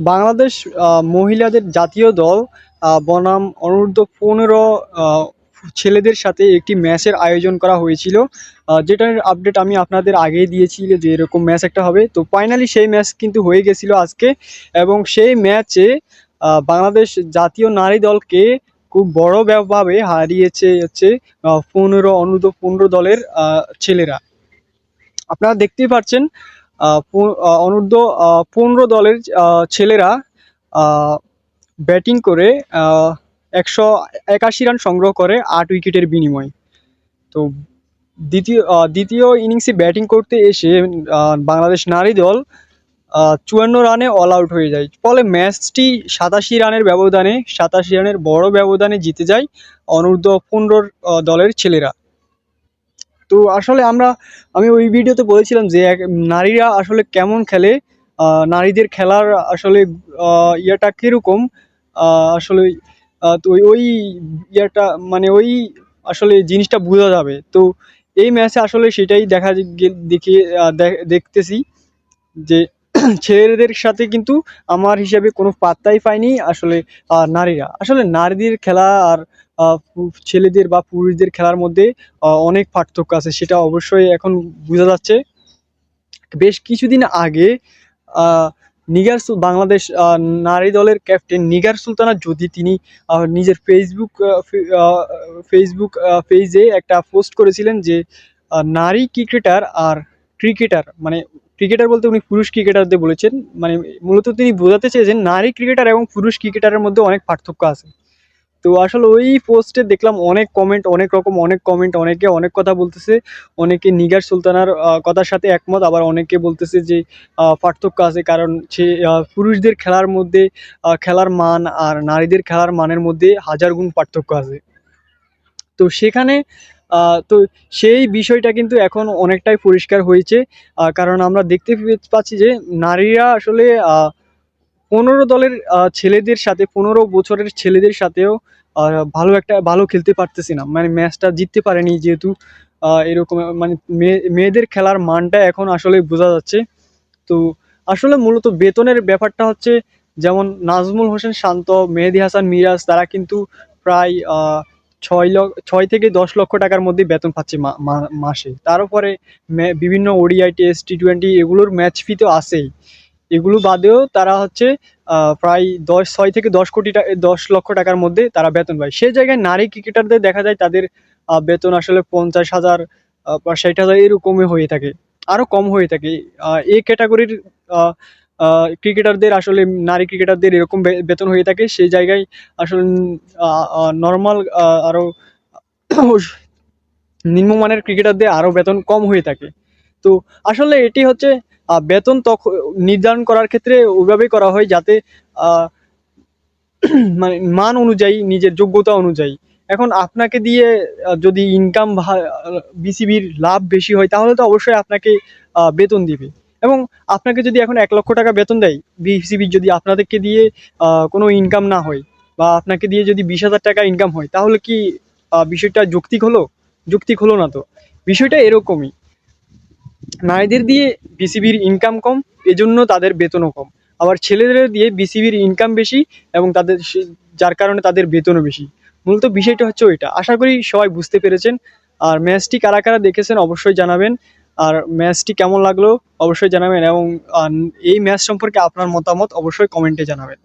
বাংলাদেশ মহিলাদের জাতীয় দল বনাম অনূর্ধ্ব পনেরো ছেলেদের সাথে একটি ম্যাচের আয়োজন করা হয়েছিল। যেটার আপডেট আমি আপনাদের আগেই দিয়েছি যে এরকম ম্যাচ একটা হবে। তো ফাইনালি সেই ম্যাচ কিন্তু হয়ে গেছিল আজকে এবং সেই ম্যাচে বাংলাদেশ জাতীয় নারী দলকে খুব বড়ভাবে হারিয়েছে হচ্ছে পনেরো, অনূর্ধ্ব পনেরো দলের ছেলেরা। আপনারা দেখতেই পাচ্ছেন অনূর্ধ্ব পনেরো দলের ছেলেরা ব্যাটিং করে একশো একাশি রান সংগ্রহ করে আট উইকেটের বিনিময়ে। তো দ্বিতীয় দ্বিতীয় ইনিংসে ব্যাটিং করতে এসে বাংলাদেশ নারী দল চুয়ান্ন রানে অল আউট হয়ে যায়। ফলে ম্যাচটি সাতাশি রানের ব্যবধানে, সাতাশি রানের বড় ব্যবধানে জিতে যায় অনূর্ধ্ব পনেরোর দলের ছেলেরা। তো আসলে আমরা, আমি ওই ভিডিওতে বলেছিলাম যে নারীরা আসলে কেমন খেলে নারীদের খেলার আসলে ইয়েটা কীরকম আসলে তো ওই ইয়েটা মানে ওই আসলে জিনিসটা বোঝা যাবে। তো এই ম্যাচে আসলে সেটাই দেখা দেখে দেখতেছি যে ছেলেদের সাথে কিন্তু আমার হিসাবে কোনো পাত্তাই পায়নি আসলে নারীরা। আসলে নারীদের খেলা আর ছেলেদের বা পুরুষদের খেলার মধ্যে অনেক পার্থক্য আছে, সেটা অবশ্যই এখন বোঝা যাচ্ছে। বেশ কিছুদিন আগে নিগার বাংলাদেশ নারী দলের ক্যাপ্টেন নিগার সুলতানা, যদি তিনি নিজের ফেসবুক ফেসবুক পেজে একটা পোস্ট করেছিলেন যে নারী ক্রিকেটার আর ক্রিকেটার মানে ক্রিকেটার বলতে উনি পুরুষ ক্রিকেটারদের বলেছেন। মানে মূলত তিনি বোঝাতে চেয়েছেন নারী ক্রিকেটার এবং পুরুষ ক্রিকেটারের মধ্যে অনেক পার্থক্য আছে। তো আসলে ওই পোস্টে দেখলাম অনেক কমেন্ট অনেক রকম, অনেক কমেন্ট অনেকে অনেক কথা বলতেছে। অনেকে নিগার সুলতানার কথার সাথে একমত, আবার অনেকে বলতেছে যে পার্থক্য আছে কারণ সে পুরুষদের খেলার মধ্যে খেলার মান আর নারীদের খেলার মানের মধ্যে হাজার গুণ পার্থক্য আছে। তো সেখানে তো সেই বিষয়টা কিন্তু এখন অনেকটাই পরিষ্কার হয়েছে। কারণ আমরা দেখতে পাচ্ছি যে নারীরা আসলে পনেরো দলের ছেলেদের সাথে, পনেরো বছরের ছেলেদের সাথেও ভালো একটা, ভালো খেলতে পারতেছি না মানে ম্যাচটা জিততে পারেনি যেহেতু এরকম মানে মেয়ে মেয়েদের খেলার মানটা এখন আসলে বোঝা যাচ্ছে। তো আসলে মূলত বেতনের ব্যাপারটা হচ্ছে, যেমন নাজমুল হোসেন শান্ত, মেহেদি হাসান মিরাজ, তারা কিন্তু প্রায় ছয় লক্ষ ছয় থেকে দশ লক্ষ টাকার মধ্যে বেতন পাচ্ছে মাসে। তার উপরে বিভিন্ন ওডিআই, টেস্ট টি টোয়েন্টি এগুলোর ম্যাচ ফি তো আছেই। এগুলো বাদেও তারা হচ্ছে প্রায় দশ ছয় থেকে দশ কোটি টাকা দশ লক্ষ টাকার মধ্যে তারা বেতন পায়। সেই জায়গায় নারী ক্রিকেটারদের দেখা যায় তাদের বেতন আসলে পঞ্চাশ হাজার বা ষাট হাজার এরকমই হয়ে থাকে। আরও কম হয়ে থাকে। এই ক্যাটাগরির ক্রিকেটারদের আসলে নারী ক্রিকেটারদের এরকম বেতন হয়ে থাকে, সেই জায়গায় আসলে নর্মাল আরও নিম্নমানের ক্রিকেটারদের আরও বেতন কম হয়ে থাকে। তো আসলে এটি হচ্ছে বেতন তখন নির্ধারণ করার ক্ষেত্রে ওইভাবেই করা হয় যাতে মানে মান অনুযায়ী, নিজের যোগ্যতা অনুযায়ী। এখন আপনাকে দিয়ে যদি ইনকাম বিসিবির লাভ বেশি হয়, তাহলে তো অবশ্যই আপনাকে বেতন দিবে। এবং আপনাকে যদি এখন এক লক্ষ টাকা বেতন দেয় বিসিবির যদি আপনাদেরকে দিয়ে কোনো ইনকাম না হয় বা আপনাকে দিয়ে যদি বিশ হাজার টাকা ইনকাম হয়, তাহলে কি বিষয়টা যৌক্তিক হলো? যৌক্তিক হলো না তো। বিষয়টা এরকমই। নারীদের দিয়ে বিসিবির ইনকাম কম, এজন্য তাদের বেতনও কম। আবার ছেলেদের দিয়ে বিসিবির ইনকাম বেশি এবং তাদের যার কারণে তাদের বেতনও বেশি। মূলত বিষয়টা হচ্ছে ওইটা। আশা করি সবাই বুঝতে পেরেছেন। আর ম্যাচটি কারা কারা দেখেছেন অবশ্যই জানাবেন। আর ম্যাচটি কেমন লাগল অবশ্যই জানাবেন এবং এই ম্যাচ সম্পর্কে আপনার মতামত অবশ্যই কমেন্টে জানাবেন।